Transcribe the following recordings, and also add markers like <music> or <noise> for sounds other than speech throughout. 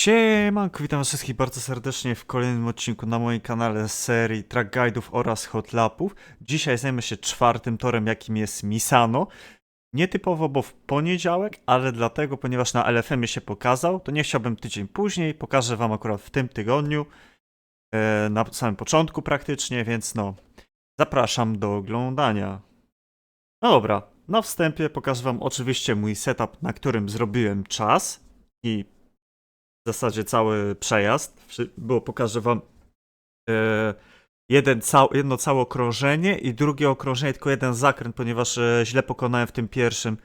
Siemanko, witam wszystkich bardzo serdecznie w kolejnym odcinku na moim kanale z serii Track Guide'ów oraz Hot Lapów. Dzisiaj zajmę się czwartym torem, jakim jest Misano. Nietypowo, bo w poniedziałek, ale dlatego, ponieważ na LFM się pokazał, to nie chciałbym tydzień później, pokażę wam akurat w tym tygodniu, e, na samym początku praktycznie, więc no, zapraszam do oglądania. No dobra, na wstępie pokażę wam oczywiście mój setup, na którym zrobiłem czas i w zasadzie cały przejazd, bo pokażę wam e, jeden cał, jedno całe okrążenie i drugie okrążenie, tylko jeden zakręt, ponieważ e, źle pokonałem w tym pierwszym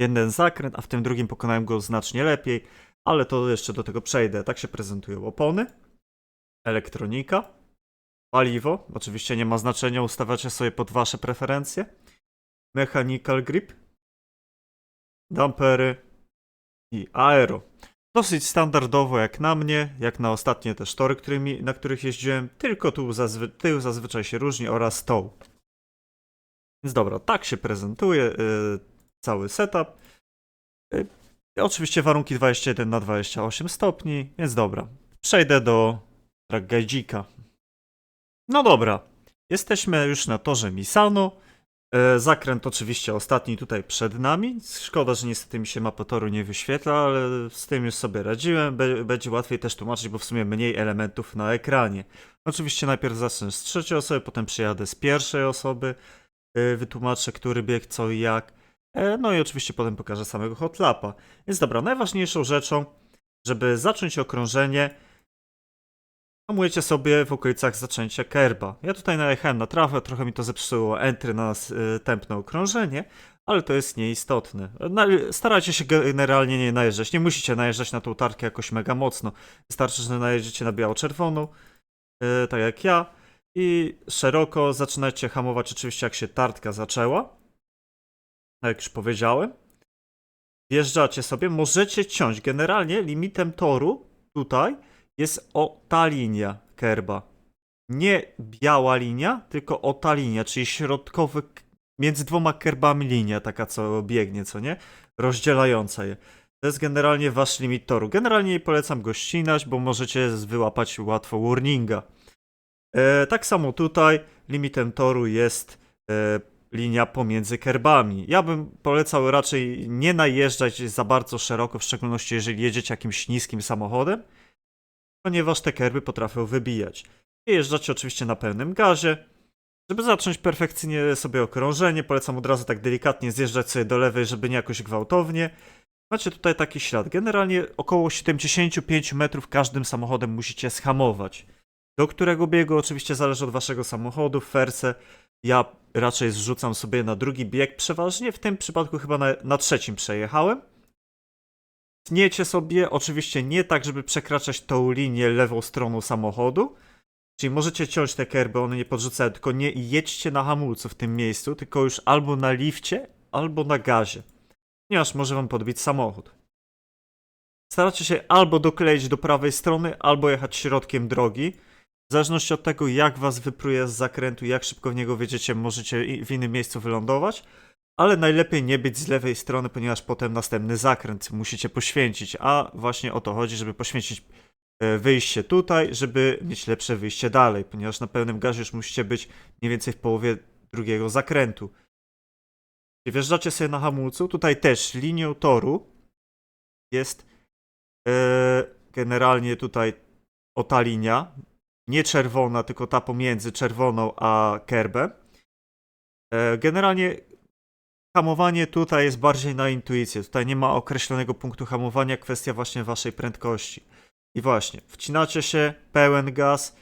jeden zakręt, a w tym drugim pokonałem go znacznie lepiej, ale to jeszcze do tego przejdę. Tak się prezentują opony, elektronika, paliwo, oczywiście nie ma znaczenia, ustawiacie sobie pod wasze preferencje, mechanical grip, dampery i aero. Dosyć standardowo jak na mnie, jak na ostatnie też tory, którymi, na których jeździłem, tylko tu zazwy tył zazwyczaj się różni oraz tą. Więc dobra, tak się prezentuje y, cały setup. Y, oczywiście warunki 21 na 28 stopni, więc dobra. Przejdę do Dragajdzika. No dobra, jesteśmy już na torze Misano. E, Zakręt oczywiście ostatni tutaj przed nami. Szkoda, że niestety mi się mapa toru nie wyświetla, ale z tym już sobie radziłem. Będzie łatwiej też tłumaczyć, bo w sumie mniej elementów na ekranie. Oczywiście najpierw zacznę z trzeciej osoby, potem przyjadę z pierwszej osoby. e, Wytłumaczę, który bieg, co i jak. E, No i oczywiście potem pokażę samego hotlapa. Więc dobra, najważniejszą rzeczą, żeby zacząć okrążenie, Hamujecie sobie w okolicach zaczęcia kerba. Ja tutaj najechałem na trawę, trochę mi to zepsuło entry na następne okrążenie, ale to jest nieistotne. Starajcie się generalnie nie najeżdżać. Nie musicie najeżdżać na tą tarkę jakoś mega mocno. Wystarczy, że najedziecie na biało-czerwoną, yy, tak jak ja, i szeroko zaczynacie hamować oczywiście jak się tartka zaczęła. Tak jak już powiedziałem. Wjeżdżacie sobie, możecie ciąć. Generalnie limitem toru tutaj jest o ta linia kerba. Nie biała linia, tylko o ta linia, czyli środkowy między dwoma kerbami linia, taka co biegnie, co nie? Rozdzielająca je. To jest generalnie wasz limit toru. Generalnie nie polecam go ścinać, bo możecie wyłapać łatwo warninga. E, tak samo tutaj limitem toru jest e, linia pomiędzy kerbami. Ja bym polecał raczej nie najeżdżać za bardzo szeroko, w szczególności jeżeli jedziecie jakimś niskim samochodem, ponieważ te kerby potrafią wybijać. Jeżdżacie oczywiście na pełnym gazie. Żeby zacząć perfekcyjnie sobie okrążenie, polecam od razu tak delikatnie zjeżdżać sobie do lewej, żeby nie jakoś gwałtownie. Macie tutaj taki ślad. Generalnie około 75 metrów każdym samochodem musicie schamować. Do którego biegu oczywiście zależy od waszego samochodu, ferse. Ja raczej zrzucam sobie na drugi bieg, przeważnie w tym przypadku chyba na, na trzecim przejechałem. Tniecie sobie, oczywiście nie tak, żeby przekraczać tą linię lewą stroną samochodu. Czyli możecie ciąć te kerby, one nie podrzucają, tylko nie jedźcie na hamulcu w tym miejscu, tylko już albo na lifcie, albo na gazie. Ponieważ może wam podbić samochód. Staracie się albo dokleić do prawej strony, albo jechać środkiem drogi. W zależności od tego, jak was wypruje z zakrętu, jak szybko w niego wjedziecie, możecie w innym miejscu wylądować. Ale najlepiej nie być z lewej strony, ponieważ potem następny zakręt musicie poświęcić. A właśnie o to chodzi, żeby poświęcić e, wyjście tutaj, żeby mieć lepsze wyjście dalej, ponieważ na pełnym gazie już musicie być mniej więcej w połowie drugiego zakrętu. I wjeżdżacie sobie na hamulcu, tutaj też linią toru jest e, generalnie tutaj o ta linia, nie czerwona, tylko ta pomiędzy czerwoną a kerbem. E, generalnie hamowanie tutaj jest bardziej na intuicję. Tutaj nie ma określonego punktu hamowania, kwestia właśnie waszej prędkości. I właśnie, wcinacie się, pełen gaz.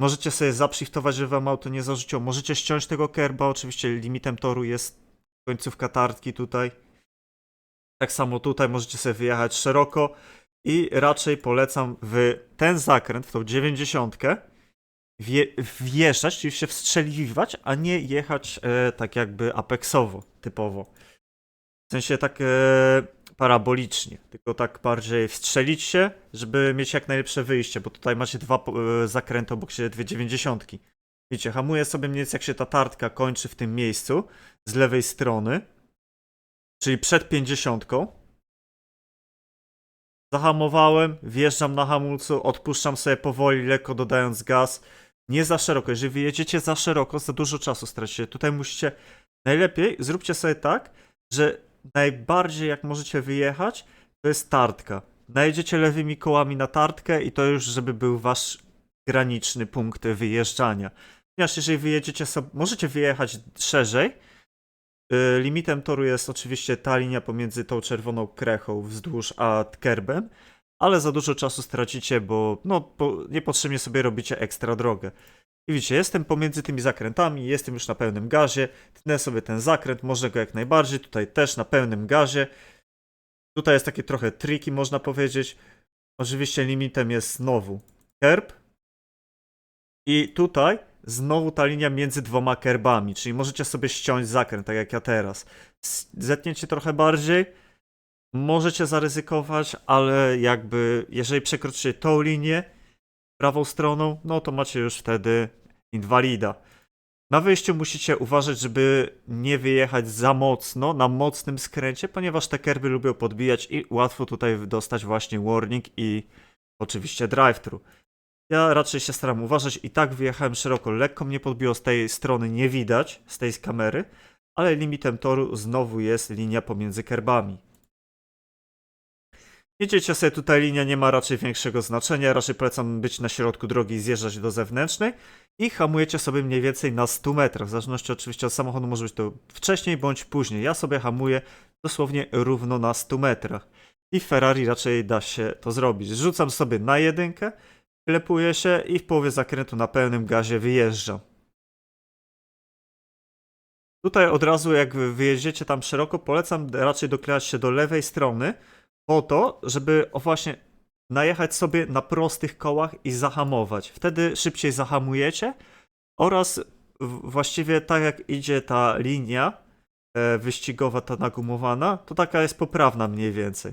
Możecie sobie zapshiftować, żeby wam auto nie zarzuciło. Możecie ściąć tego kerba, oczywiście limitem toru jest końcówka tartki tutaj. Tak samo tutaj możecie sobie wyjechać szeroko i raczej polecam w ten zakręt, w tą 90, wje, wjeżdżać, czyli się wstrzeliwać, a nie jechać e, tak jakby apexowo, typowo. W sensie tak e, parabolicznie, tylko tak bardziej wstrzelić się, żeby mieć jak najlepsze wyjście, bo tutaj macie dwa e, zakręty obok siebie, dwie dziewięćdziesiątki. Widzicie, hamuję sobie mniej więcej jak się ta tartka kończy w tym miejscu, z lewej strony, czyli przed pięćdziesiątką. Zahamowałem, wjeżdżam na hamulcu, odpuszczam sobie powoli, lekko dodając gaz. Nie za szeroko. Jeżeli wyjedziecie za szeroko, za dużo czasu stracicie. Tutaj musicie najlepiej zróbcie sobie tak, że najbardziej jak możecie wyjechać, to jest tartka. Najedziecie lewymi kołami na tartkę i to już, żeby był wasz graniczny punkt wyjeżdżania. Ponieważ jeżeli wyjedziecie sobie, możecie wyjechać szerzej. Yy, Limitem toru jest oczywiście ta linia pomiędzy tą czerwoną krechą wzdłuż a kerbem, ale za dużo czasu stracicie, bo no bo niepotrzebnie sobie robicie ekstra drogę. I widzicie, jestem pomiędzy tymi zakrętami, jestem już na pełnym gazie, tnę sobie ten zakręt, można go jak najbardziej, tutaj też na pełnym gazie. Tutaj jest takie trochę triki, można powiedzieć. Oczywiście limitem jest znowu kerb. I tutaj znowu ta linia między dwoma kerbami, czyli możecie sobie ściąć zakręt, tak jak ja teraz. Zetniecie trochę bardziej, możecie zaryzykować, ale jakby jeżeli przekroczycie tą linię prawą stroną, no to macie już wtedy inwalida. Na wyjściu musicie uważać, żeby nie wyjechać za mocno na mocnym skręcie, ponieważ te kerby lubią podbijać i łatwo tutaj dostać właśnie warning i oczywiście drive-thru. Ja raczej się staram uważać i tak wyjechałem szeroko, lekko mnie podbiło z tej strony, nie widać z tej kamery, ale limitem toru znowu jest linia pomiędzy kerbami. Jedziecie sobie tutaj, linia nie ma raczej większego znaczenia, raczej polecam być na środku drogi i zjeżdżać do zewnętrznej i hamujecie sobie mniej więcej na 100 metrach, w zależności oczywiście od samochodu może być to wcześniej bądź później. Ja sobie hamuję dosłownie równo na 100 metrach i w Ferrari raczej da się to zrobić. Rzucam sobie na jedynkę, klepuję się i w połowie zakrętu na pełnym gazie wyjeżdżam. Tutaj od razu jak wy wyjedziecie tam szeroko, polecam raczej doklejać się do lewej strony, po to, żeby o właśnie najechać sobie na prostych kołach i zahamować. Wtedy szybciej zahamujecie oraz właściwie tak jak idzie ta linia e, wyścigowa, ta nagumowana, to taka jest poprawna mniej więcej.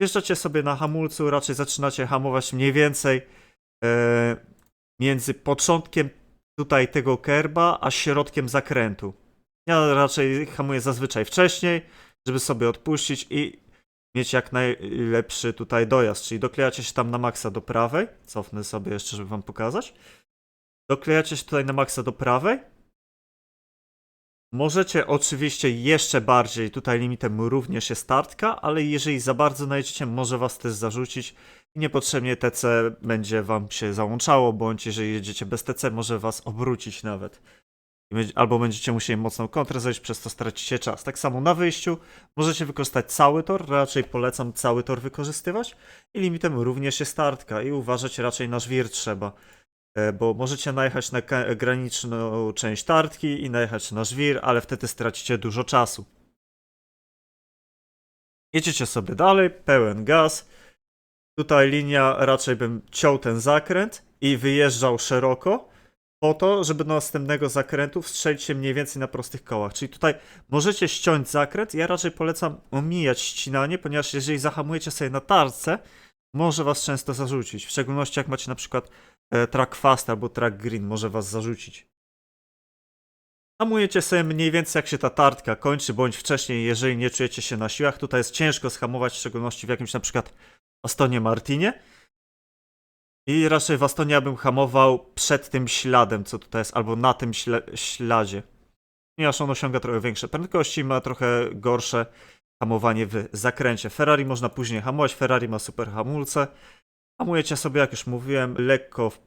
Wjeżdżacie sobie na hamulcu, raczej zaczynacie hamować mniej więcej e, między początkiem tutaj tego kerba, a środkiem zakrętu. Ja raczej hamuję zazwyczaj wcześniej, żeby sobie odpuścić i mieć jak najlepszy tutaj dojazd, czyli doklejacie się tam na maksa do prawej, cofnę sobie jeszcze, żeby wam pokazać. Doklejacie się tutaj na maksa do prawej. Możecie oczywiście jeszcze bardziej, tutaj limitem również jest startka, ale jeżeli za bardzo najedziecie, może was też zarzucić i niepotrzebnie TC będzie wam się załączało, bądź jeżeli jedziecie bez TC, może was obrócić nawet. Albo będziecie musieli mocną kontrę zejść, przez to stracicie czas. Tak samo na wyjściu możecie wykorzystać cały tor, raczej polecam cały tor wykorzystywać. I limitem również jest startka i uważać raczej na żwir trzeba. E, Bo możecie najechać na graniczną część tartki i najechać na żwir, ale wtedy stracicie dużo czasu. Jedziecie sobie dalej, pełen gaz. Tutaj linia, raczej bym ciął ten zakręt i wyjeżdżał szeroko, po to, żeby do następnego zakrętu wstrzelić się mniej więcej na prostych kołach. Czyli tutaj możecie ściąć zakręt, ja raczej polecam omijać ścinanie, ponieważ jeżeli zahamujecie sobie na tarce, może was często zarzucić. W szczególności jak macie na przykład e, track fast albo track green, może was zarzucić. Hamujecie sobie mniej więcej jak się ta tartka kończy, bądź wcześniej, jeżeli nie czujecie się na siłach. Tutaj jest ciężko schamować, w szczególności w jakimś na przykład Astonie Martinie. I raczej w Astonie ja bym hamował przed tym śladem, co tutaj jest, albo na tym śladzie. Ponieważ on osiąga trochę większe prędkości, ma trochę gorsze hamowanie w zakręcie. Ferrari można później hamować, Ferrari ma super hamulce. Hamujecie sobie, jak już mówiłem, lekko w,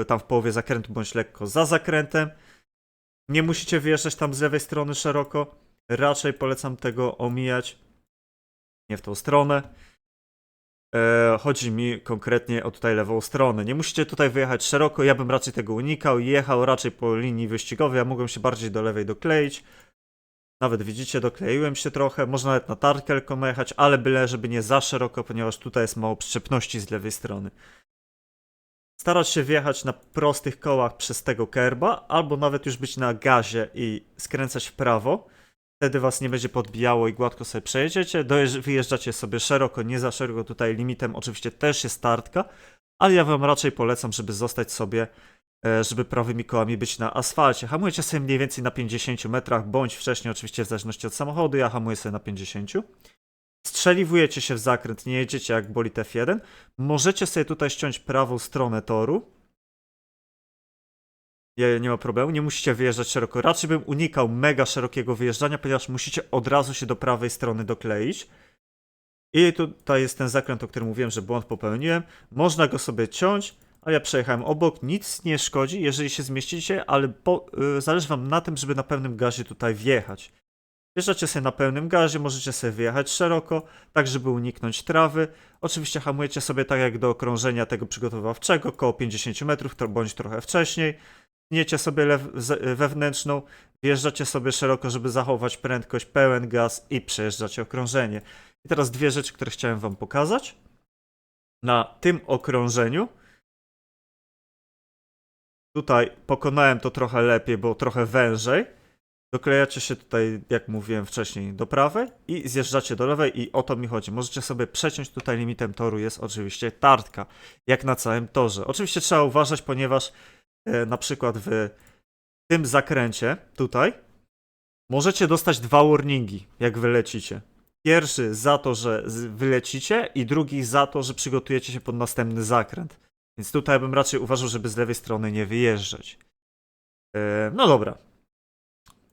y, tam w połowie zakrętu, bądź lekko za zakrętem. Nie musicie wyjeżdżać tam z lewej strony szeroko. Raczej polecam tego omijać. Nie w tą stronę. E, chodzi mi konkretnie o tutaj lewą stronę. Nie musicie tutaj wyjechać szeroko, ja bym raczej tego unikał jechał raczej po linii wyścigowej, ja mogłem się bardziej do lewej dokleić. Nawet widzicie, dokleiłem się trochę, można nawet na tarkę lekko najechać, ale byle, żeby nie za szeroko, ponieważ tutaj jest mało przyczepności z lewej strony. Starać się wjechać na prostych kołach przez tego kerba, albo nawet już być na gazie i skręcać w prawo. Wtedy was nie będzie podbijało i gładko sobie przejedziecie. Dojeżdż- wyjeżdżacie sobie szeroko, nie za szeroko. Tutaj limitem oczywiście też jest startka, ale ja wam raczej polecam, żeby zostać sobie, e, żeby prawymi kołami być na asfalcie. Hamujecie sobie mniej więcej na 50 metrach, bądź wcześniej, oczywiście w zależności od samochodu. Ja hamuję sobie na 50. strzeliwujecie się w zakręt, nie jedziecie jak bolid F1, możecie sobie tutaj ściąć prawą stronę toru. Nie, ma problemu, nie musicie wyjeżdżać szeroko. Raczej bym unikał mega szerokiego wyjeżdżania, ponieważ musicie od razu się do prawej strony dokleić. I tutaj jest ten zakręt, o którym mówiłem, że błąd popełniłem. Można go sobie ciąć, a ja przejechałem obok. Nic nie szkodzi, jeżeli się zmieścicie, ale po, y, zależy wam na tym, żeby na pełnym gazie tutaj wjechać. Wjeżdżacie sobie na pełnym gazie, możecie sobie wyjechać szeroko, tak żeby uniknąć trawy. Oczywiście hamujecie sobie tak jak do okrążenia tego przygotowawczego, około 50 metrów, bądź trochę wcześniej. Tniecie sobie wewnętrzną, wjeżdżacie sobie szeroko, żeby zachować prędkość, pełen gaz i przejeżdżacie okrążenie. I teraz dwie rzeczy, które chciałem wam pokazać. Na tym okrążeniu tutaj pokonałem to trochę lepiej, bo trochę wężej. Doklejacie się tutaj, jak mówiłem wcześniej, do prawej i zjeżdżacie do lewej i o to mi chodzi. Możecie sobie przeciąć tutaj limitem toru, jest oczywiście tartka, jak na całym torze. Oczywiście trzeba uważać, ponieważ na przykład w tym zakręcie tutaj możecie dostać dwa warningi, jak wylecicie. Pierwszy za to, że wylecicie i drugi za to, że przygotujecie się pod następny zakręt. Więc tutaj bym raczej uważał, żeby z lewej strony nie wyjeżdżać. E, no dobra.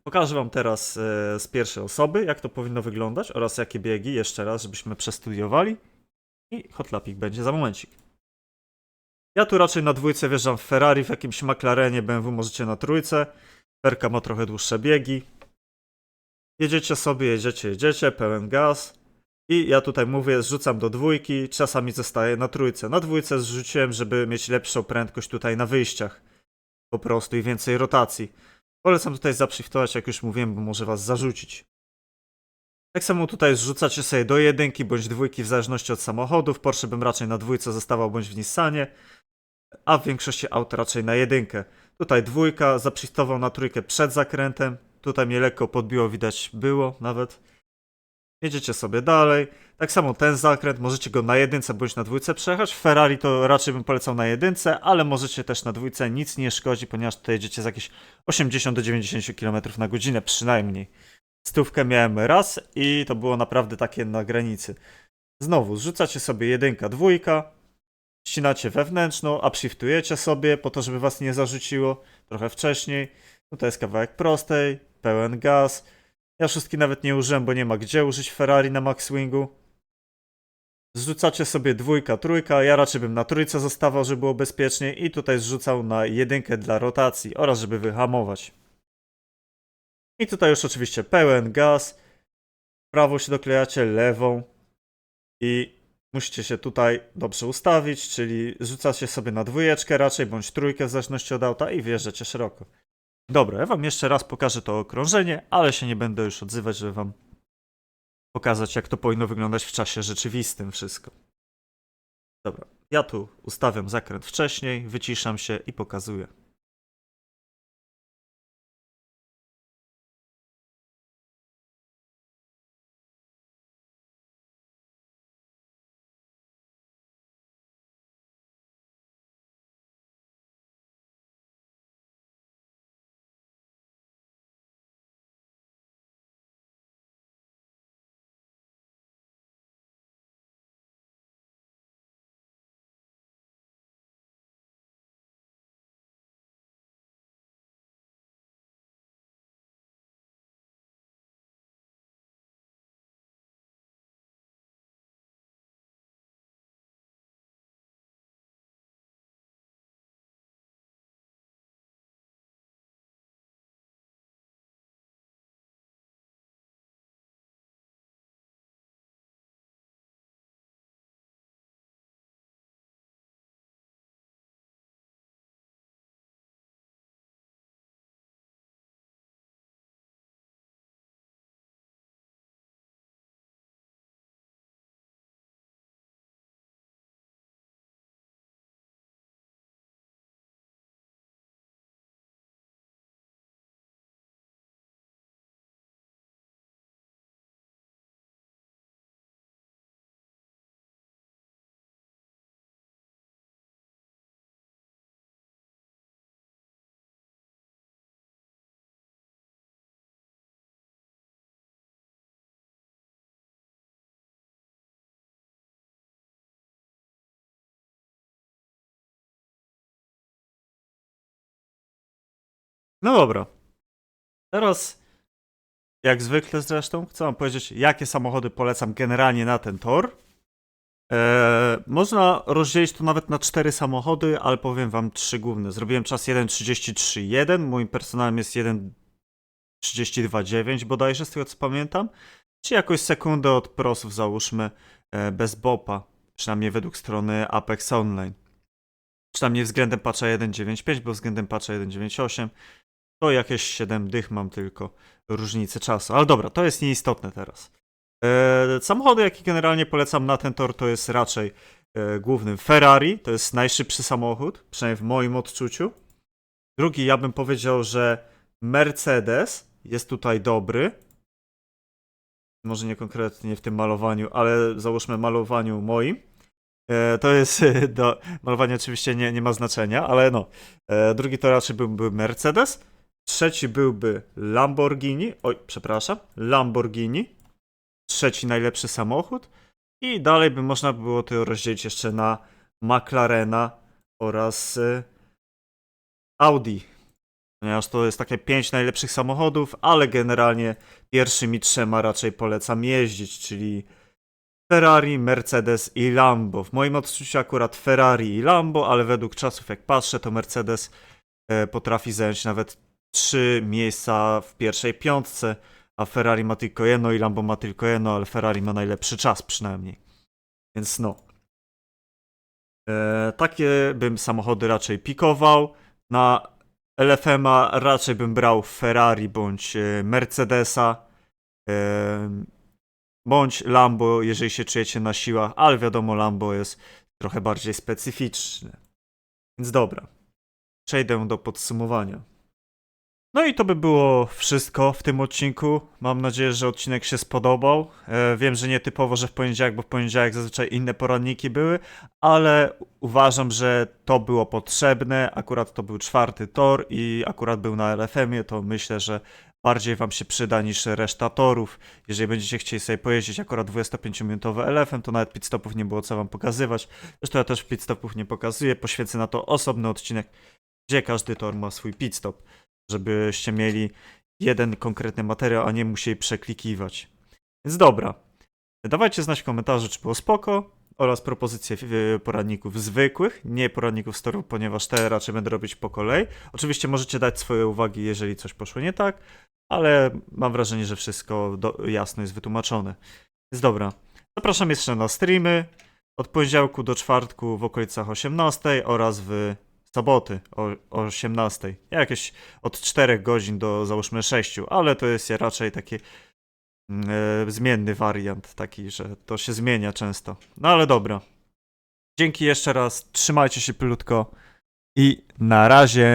Pokażę Wam teraz e, z pierwszej osoby, jak to powinno wyglądać oraz jakie biegi, jeszcze raz, żebyśmy przestudiowali. I hotlapik będzie za momencik. Ja tu raczej na dwójce wjeżdżam w Ferrari, w jakimś McLarenie, BMW możecie na trójce. Ferka ma trochę dłuższe biegi. Jedziecie sobie, jedziecie, jedziecie, pełen gaz. I ja tutaj mówię, zrzucam do dwójki, czasami zostaję na trójce. Na dwójce zrzuciłem, żeby mieć lepszą prędkość tutaj na wyjściach. Po prostu i więcej rotacji. Polecam tutaj zapshiftować, jak już mówiłem, bo może was zarzucić. Tak samo tutaj zrzucacie sobie do jedynki bądź dwójki w zależności od samochodu. W Porsche bym raczej na dwójce zostawał bądź w Nissanie, a w większości aut raczej na jedynkę. Tutaj dwójka, zapshiftował na trójkę przed zakrętem. Tutaj mnie lekko podbiło, widać było nawet. Jedziecie sobie dalej. Tak samo ten zakręt, możecie go na jedynce bądź na dwójce przejechać. Ferrari to raczej bym polecał na jedynce, ale możecie też na dwójce, nic nie szkodzi, ponieważ tutaj jedziecie z jakieś 80 do 90 km na godzinę przynajmniej. Stówkę miałem raz i to było naprawdę takie na granicy. Znowu, zrzucacie sobie jedynka, dwójka, ścinacie wewnętrzną, upshiftujecie sobie po to, żeby was nie zarzuciło trochę wcześniej. Tutaj jest kawałek prostej, pełen gaz. Ja szóstki nawet nie użyłem, bo nie ma gdzie użyć Ferrari na max swingu. Zrzucacie sobie dwójka, trójka. Ja raczej bym na trójce zostawał, żeby było bezpiecznie i tutaj zrzucał na jedynkę dla rotacji oraz żeby wyhamować. I tutaj już oczywiście pełen gaz. Prawo się doklejacie, lewą i musicie się tutaj dobrze ustawić, czyli rzucacie sobie na dwójeczkę raczej, bądź trójkę w zależności od auta i wjeżdżacie szeroko. Dobra, ja wam jeszcze raz pokażę to okrążenie, ale się nie będę już odzywać, żeby wam pokazać, jak to powinno wyglądać w czasie rzeczywistym wszystko. Dobra, ja tu ustawiam zakręt wcześniej, wyciszam się i pokazuję. No dobra. Teraz, jak zwykle zresztą, chcę wam powiedzieć, jakie samochody polecam generalnie na ten tor. Eee, można rozdzielić to nawet na cztery samochody, ale powiem wam trzy główne. Zrobiłem czas 1.33.1, moim personalem jest 1.32.9 bodajże, z tego co pamiętam. Czy jakoś sekundę od prosów załóżmy e, bez bopa, przynajmniej według strony Apex Online. Przynajmniej względem patcha 1.9.5, bo względem patcha 1.9.8 to jakieś 7 dych mam tylko różnicy czasu. Ale dobra, to jest nieistotne teraz. E, samochody, jakie generalnie polecam na ten tor, to jest raczej e, głównym Ferrari, to jest najszybszy samochód, przynajmniej w moim odczuciu. Drugi, ja bym powiedział, że Mercedes jest tutaj dobry. Może nie konkretnie w tym malowaniu, ale załóżmy malowaniu moim. E, to jest <laughs> do malowania oczywiście nie, nie ma znaczenia, ale no. Drugi to raczej byłby Mercedes. Trzeci byłby Lamborghini. Oj, przepraszam. Lamborghini. Trzeci najlepszy samochód. I dalej by można było to rozdzielić jeszcze na McLarena oraz e, Audi. Ponieważ to jest takie pięć najlepszych samochodów, ale generalnie pierwszymi trzema raczej polecam jeździć, czyli Ferrari, Mercedes i Lambo. W moim odczuciu akurat Ferrari i Lambo, ale według czasów jak patrzę, to Mercedes e, potrafi zająć nawet trzy miejsca w pierwszej piątce, a Ferrari ma tylko jedno i Lambo ma tylko jedno, ale Ferrari ma najlepszy czas przynajmniej. Więc no. E, takie bym samochody raczej pikował. Na LFM-a raczej bym brał Ferrari bądź e, Mercedesa. E, bądź Lambo, jeżeli się czujecie na siłach, ale wiadomo, Lambo jest trochę bardziej specyficzne. Więc dobra, przejdę do podsumowania. No i to by było wszystko w tym odcinku. Mam nadzieję, że odcinek się spodobał. E, wiem, że nie typowo, że w poniedziałek, bo w poniedziałek zazwyczaj inne poranniki były, ale uważam, że to było potrzebne. Akurat to był czwarty tor i akurat był na LFM-ie, to myślę, że bardziej wam się przyda niż reszta torów. Jeżeli będziecie chcieli sobie pojeździć akurat 25-minutowy LFM, to nawet pit stopów nie było co wam pokazywać. Zresztą ja też pit stopów nie pokazuję, poświęcę na to osobny odcinek, gdzie każdy tor ma swój pit stop, żebyście mieli jeden konkretny materiał, a nie musieli przeklikiwać. Więc dobra, dawajcie znać w komentarzu, czy było spoko oraz propozycje poradników zwykłych, nie poradników z torów, ponieważ te raczej będę robić po kolei. Oczywiście możecie dać swoje uwagi, jeżeli coś poszło nie tak, ale mam wrażenie, że wszystko do, jasno jest wytłumaczone. Więc dobra, zapraszam jeszcze na streamy od poniedziałku do czwartku w okolicach 18 oraz w soboty o, o 18. Jakieś od 4 godzin do załóżmy 6, ale to jest raczej taki e, zmienny wariant, taki, że to się zmienia często. No ale dobra. Dzięki jeszcze raz, trzymajcie się plutko i na razie.